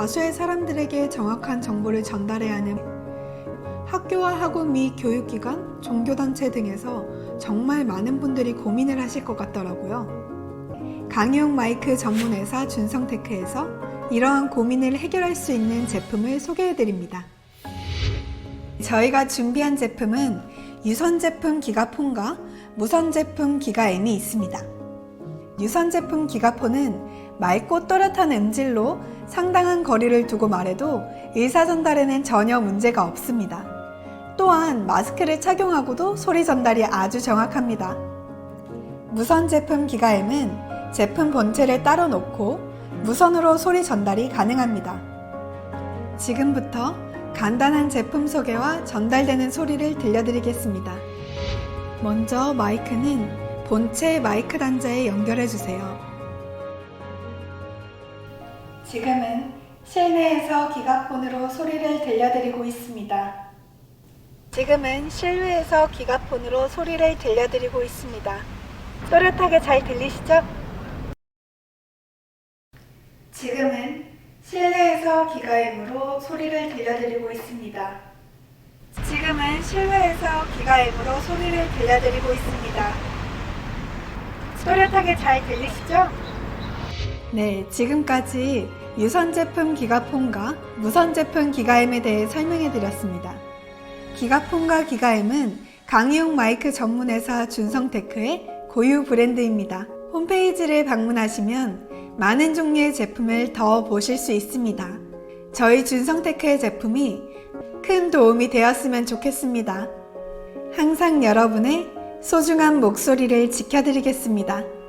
다수의 사람들에게 정확한 정보를 전달해야 하는 학교와 학원 및 교육기관, 종교단체 등에서 정말 많은 분들이 고민을 하실 것 같더라고요. 강용 마이크 전문 회사 준성테크에서 이러한 고민을 해결할 수 있는 제품을 소개해 드립니다. 저희가 준비한 제품은 유선 제품 기가폰과 무선 제품 기가M이 있습니다. 유선 제품 기가폰은 맑고 또렷한 음질로 상당한 거리를 두고 말해도 의사 전달에는 전혀 문제가 없습니다. 또한 마스크를 착용하고도 소리 전달이 아주 정확합니다. 무선 제품 기가M은 제품 본체를 따로 놓고 무선으로 소리 전달이 가능합니다. 지금부터 간단한 제품 소개와 전달되는 소리를 들려드리겠습니다. 먼저 마이크는 본체 마이크 단자에 연결해 주세요. 지금은 실내에서 기가폰으로 소리를 들려드리고 있습니다. 지금은 실외에서 기가폰으로 소리를 들려드리고 있습니다. 또렷하게 잘 들리시죠? 지금은 실내에서 기가음으로 소리를 들려드리고 있습니다. 지금은 실외에서 기가음으로 소리를 들려드리고 있습니다. 또렷하게 잘 들리시죠? 네, 지금까지 유선 제품 기가폰과 무선 제품 기가음에 대해 설명해 드렸습니다. 기가폰과 기가음은 강의용 마이크 전문회사 준성테크의 고유 브랜드입니다. 홈페이지를 방문하시면 많은 종류의 제품을 더 보실 수 있습니다. 저희 준성테크의 제품이 큰 도움이 되었으면 좋겠습니다. 항상 여러분의 소중한 목소리를 지켜드리겠습니다.